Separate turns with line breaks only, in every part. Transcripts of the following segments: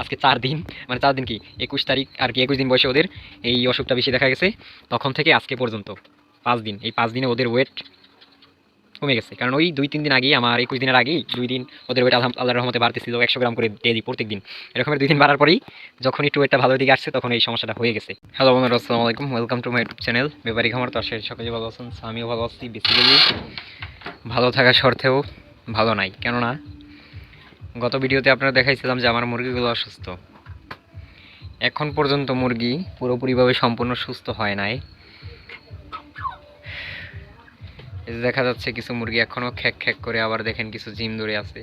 আজকে চার দিন মানে চার দিন কি, একুশ তারিখ আর কি, একুশ দিন বয়সে ওদের এই অসুখটা বেশি দেখা গেছে। তখন থেকে আজকে পর্যন্ত, পাঁচ দিন, এই পাঁচ দিনে ওদের ওয়েট কমে গেছে। কারণ ওই দুই, তিন দিন আগেই, আমার একুশ দিনের আগেই দুই দিন ওদের ওয়েট আল্লাহর রহমতে বাড়তেছিল, একশো গ্রাম করে ডেলি প্রত্যেক দিন। এরকমের দুই দিন বাড়ার পরেই যখন একটু ওয়েটটা ভালো দিকে আসছে, তখন এই সমস্যাটা হয়ে গেছে। হ্যালো বন্ধুরা, আসসালামু আলাইকুম। Welcome to my YouTube channel Bepari Khamar তো আসে সকলে ভালো আছেন। আমিও ভালো আছি বেসিক্যালি ভালো থাকার স্বার্থেও ভালো নাই, কেননা গত ভিডিওতে আপনারা দেখাইছিলাম যে আমার মুরগিগুলো অসুস্থ। এখন পর্যন্ত মুরগি পুরোপুরিভাবে সম্পূর্ণ সুস্থ হয় নাই। দেখা যাচ্ছে কিছু মুরগি এখনও খ্যাক খ্যাক করে আবার দেখেন কিছু জিম ধরে আছে।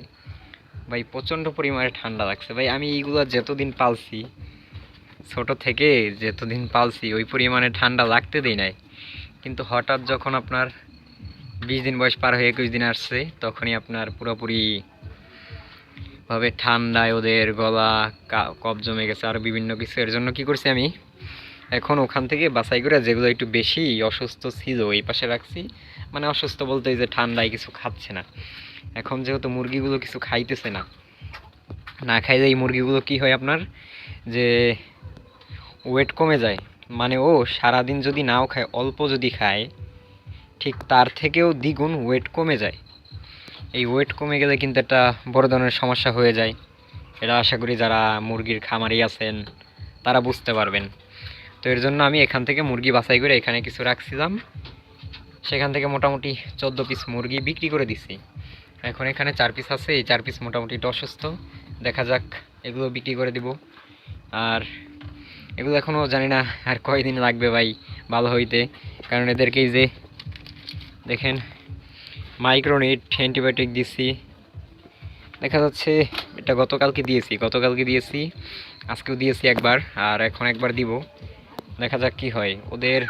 ভাই, প্রচণ্ড পরিমাণে ঠান্ডা লাগছে। ভাই, আমি এইগুলো যতদিন পালছি, ছোট থেকে যতদিন পালছি, ওই পরিমাণে ঠান্ডা লাগতে দেই নাই। কিন্তু হঠাৎ যখন আপনার বিশ দিন বয়স পার হয়ে একুশ দিন আসছে, তখনই আপনার পুরোপুরি ভাবে ঠান্ডায় ওদের গলা কা- কফ জমে গেছে আর বিভিন্ন কিছু। এর জন্য কি করছি আমি? এখন ওখান থেকে বাছাই করে যেগুলো একটু বেশি অসুস্থ ছিল এই পাশে রাখছি। মানে অসুস্থ বলতে যে ঠান্ডায় কিছু খাচ্ছে না। এখন যেহেতু মুরগিগুলো কিছু খাইতেছে না না খাইলে এই মুরগিগুলো কি হয় আপনার? যে ওয়েট কমে যায়। মানে ও সারাদিন যদি নাও খায়, অল্প যদি খায়, ঠিক তার থেকেও দ্বিগুণ ওয়েট কমে যায়। এই ওয়েট কমে গেলে কিন্তু একটা বড় ধরনের সমস্যা হয়ে যায়। এটা আশা করি যারা মুরগির খামারি আছেন, তারা বুঝতে পারবেন। তো এর জন্য আমি এখান থেকে মুরগি বাছাই করে এখানে কিছু রাখছিলাম। সেখান থেকে মোটামুটি চোদ্দ পিস মুরগি বিক্রি করে দিছি। এখন এখানে চার পিস আছে, এই চার পিস মোটামুটি একটু অসুস্থ দেখা যাক, এগুলো বিক্রি করে দিব। আর এগুলো এখনও জানি না আর কয়দিন লাগবে ভাই ভালো হইতে। কারণ এদেরকেই যে, দেখেন মাইক্রোনিট, অ্যান্টিবায়োটিক দিছি। দেখা যাচ্ছে এটা গতকালকে দিয়েছি গতকালকে দিয়েছি, আজকেও দিয়েছি একবার, আর এখন একবার দিব। দেখা যাক কি হয়। ওদের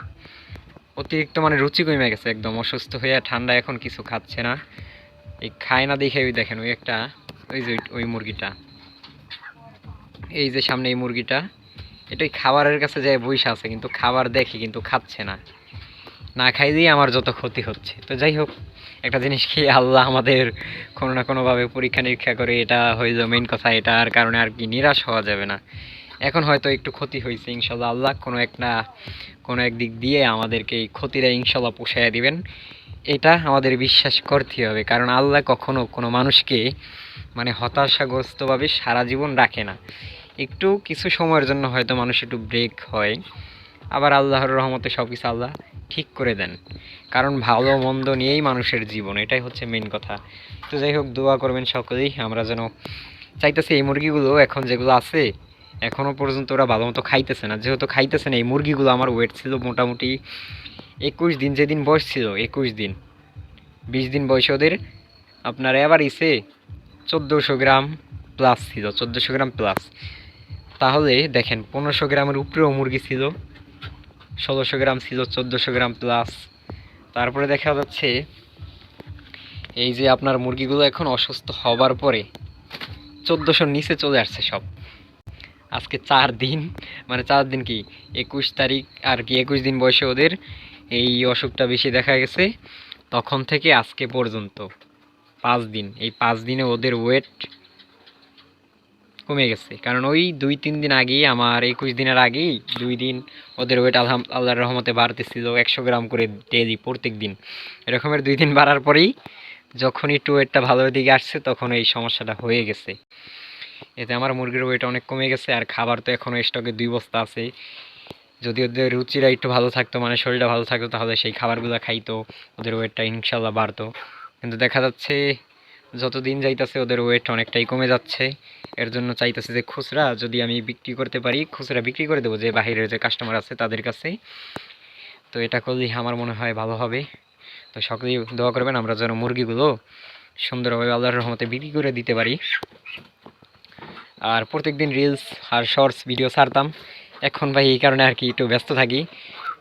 অতিরিক্ত মানে রুচি কমে গেছে একদম, অসুস্থ হয়ে ঠান্ডা এখন কিছু খাচ্ছে না। এই খায় না দেখে ওই দেখেন, ওই একটা, ওই যে ওই- মুরগিটা। এই যে সামনে এই মুরগিটা এটাই খাবারের কাছে যায় বইসা আছে, কিন্তু খাবার দেখে কিন্তু খাচ্ছে না। না খাই দিয়ে আমার যত ক্ষতি হচ্ছে। তো যাই হোক একটা জিনিস কি, আল্লাহ আমাদের কোনো না কোনোভাবে পরীক্ষা নিরীক্ষা করে এটা হইল মেইন কথা এটার কারণে আর কি নিরাশ হওয়া যাবে না। এখন হয়তো একটু ক্ষতি হয়েছে ইনশাল্লাহ আল্লাহ কোনো একটা, কোনো এক দিক দিয়ে আমাদেরকে এই ক্ষতিটা ইনশাল্লাহ পোষাইয়া দিবেন। এটা আমাদের বিশ্বাস করতে হবে, কারণ আল্লাহ কখনো কোনো মানুষকে মানে হতাশাগ্রস্তভাবে সারা জীবন রাখে না। একটু কিছু সময়ের জন্য হয়তো মানুষ একটু ব্রেক হয়। আবার আল্লাহর রহমতে সব কিছু আল্লাহ ঠিক করে দেন। কারণ ভালো মন্দ নিয়েই মানুষের জীবন, এটাই হচ্ছে মেন কথা। তো যাই হোক, দোয়া করবেন সকলেই, আমরা যেন চাইতেছি এই মুরগিগুলো এখন যেগুলো আছে এখনও পর্যন্ত ওরা ভালো মতো খাইতেছে না। যেহেতু খাইতেছে না, এই মুরগিগুলো আমার ওয়েট ছিল মোটামুটি একুশ দিন, যেদিন বয়স ছিল, একুশ দিন। বিশ দিন বয়সে ওদের আপনার এবার ইসে চোদ্দোশো গ্রাম প্লাস ছিল, চোদ্দোশো গ্রাম প্লাস তাহলে দেখেন, পনেরোশো গ্রামের উপরেও মুরগি ছিল। ষোলোশো গ্রাম ছিল, চোদ্দোশো গ্রাম প্লাস তারপরে দেখা যাচ্ছে, এই যে আপনার মুরগিগুলো এখন অসুস্থ হবার পরে চোদ্দোশোর নিচে চলে আসছে সব। আজকে চার দিন মানে চার দিন কি, একুশ তারিখ আর কি, একুশ দিন বয়সে ওদের এই অসুখটা বেশি দেখা গেছে। তখন থেকে আজকে পর্যন্ত, পাঁচ দিন, এই পাঁচ দিনে ওদের ওয়েট কমে গেছে। কারণ ওই দুই, তিন দিন আগেই, আমার একুশ দিনের আগেই দুই দিন ওদের ওয়েট আলহাম, আল্লাহর রহমতে বাড়তেছিল একশো গ্রাম করে ডেলি প্রত্যেক দিন। এরকমের দুই দিন বাড়ার পরেই যখন একটু ওয়েটটা ভালোর দিকে আসছে, তখন এই সমস্যাটা হয়ে গেছে। এতে আমার মুরগির ওয়েট অনেক কমে গেছে, আর খাবার তো এখনও স্টকে দুই বস্তা আছে। যদি ওদের রুচিরা একটু ভালো থাকতো মানে শরীরটা ভালো থাকতো, তাহলে সেই খাবারগুলো খাইতো, ওদের ওয়েটটা ইনশাল্লাহ বাড়তো। কিন্তু দেখা যাচ্ছে যত দিন যাইতেছে, ওদের ওয়েট অনেকটাই কমে যাচ্ছে। এর জন্য চাইতেছে যে খুচরা যদি আমি বিক্রি করতে পারি, খুচরা বিক্রি করে দেবো যে বাইরের যে কাস্টমার আছে তাদের কাছে। তো এটা করলেই আমার মনে হয় ভালো হবে। তো সকলেই দোয়া করবেন, আমরা যেন মুরগিগুলো সুন্দরভাবে আল্লাহর রহমতে বিক্রি করে দিতে পারি। আর প্রত্যেকদিন রিলস আর শর্টস ভিডিও ছাড়তাম। এখন ভাই এই কারণে আর কি একটু ব্যস্ত থাকি।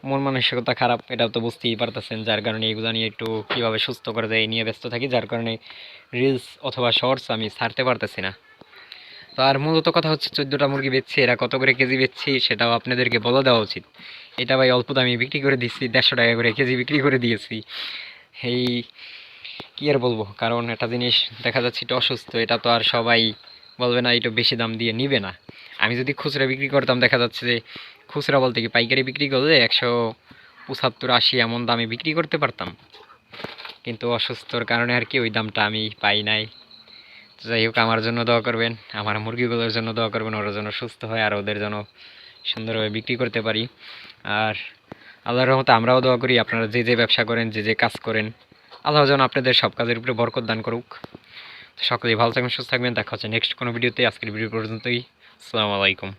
মন মানসিকতা খারাপ এটাও তো বুঝতেই পারতেছেন, যার কারণে এগুলো নিয়ে একটু কীভাবে সুস্থ করে যায় নিয়ে ব্যস্ত থাকি, যার কারণে রিলস অথবা শর্টস আমি ছাড়তে পারতেছি না। তো আর মূলত কথা হচ্ছে চোদ্দোটা মুরগি বেচছি, এরা কত করে কেজি বেচছি, সেটাও আপনাদেরকে বলে দেওয়া উচিত। এটা ভাই অল্প দামে বিক্রি করে দিচ্ছি, দেড়শো টাকা করে কেজি বিক্রি করে দিয়েছি। এই, কী আর বলব? কারণ একটা জিনিস দেখা যাচ্ছে এটা অসুস্থ, এটা তো আর সবাই বলবে না এটা বেশি দাম দিয়ে নিবে না। আমি যদি খুচরা বিক্রি করতাম, দেখা যাচ্ছে যে খুচরা বলতে কি পাইকারি বিক্রি করলে একশো পঁচাত্তর আশি এমন দামে বিক্রি করতে পারতাম। কিন্তু অসুস্থর কারণে আর কি ওই দামটা আমি পাই নাই। যাই হোক, আমার জন্য দোয়া করবেন, আমার মুরগিগুলোর জন্য দোয়া করবেন, ওরা যেন সুস্থ হয় আর ওদের যেন সুন্দরভাবে বিক্রি করতে পারি। আর আল্লাহর রহমতে আমরাও দোয়া করি, আপনারা যে যে ব্যবসা করেন, যে যে কাজ করেন, আল্লাহ যেন আপনাদের সব কাজের উপরে বরকত দান করুক। সকলেই ভালো থাকবেন, সুস্থ থাকবেন, দেখা হচ্ছে নেক্সট কোনো ভিডিওতে আজকের ভিডিও পর্যন্তই। আসসালামু আলাইকুম।